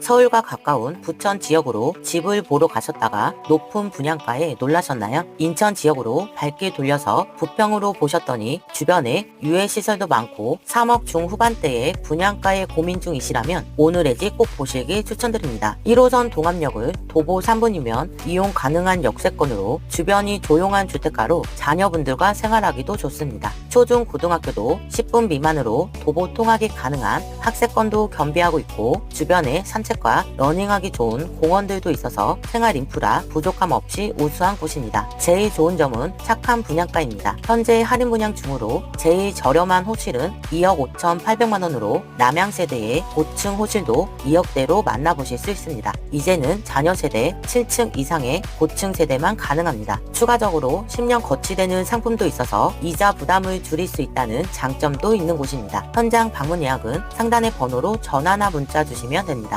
서울과 가까운 부천 지역으로 집을 보러 가셨다가 높은 분양가에 놀라셨나요? 인천 지역으로 발길 돌려서 부평으로 보셨더니 주변에 유해시설도 많고 3억 중후반대의 분양가에 고민 중이시라면 오늘의 집 꼭 보시길 추천드립니다. 1호선 동암역을 도보 3분이면 이용 가능한 역세권으로 주변이 조용한 주택가로 자녀분들과 생활하기도 좋습니다. 초중 고등학교도 10분 미만으로 도보 통학이 가능한 학세권도 겸비하고 있고 주변에 산책 과 러닝하기 좋은 공원들도 있어서 생활 인프라 부족함 없이 우수한 곳입니다. 제일 좋은 점은 착한 분양가입니다. 현재 할인 분양 중으로 제일 저렴한 호실은 2억 5,800만 원으로 남양 세대의 고층 호실도 2억대로 만나보실 수 있습니다. 이제는 자녀 세대 7층 이상의 고층 세대만 가능합니다. 추가적으로 10년 거치되는 상품도 있어서 이자 부담을 줄일 수 있다는 장점도 있는 곳입니다. 현장 방문 예약은 상단의 번호로 전화나 문자 주시면 됩니다.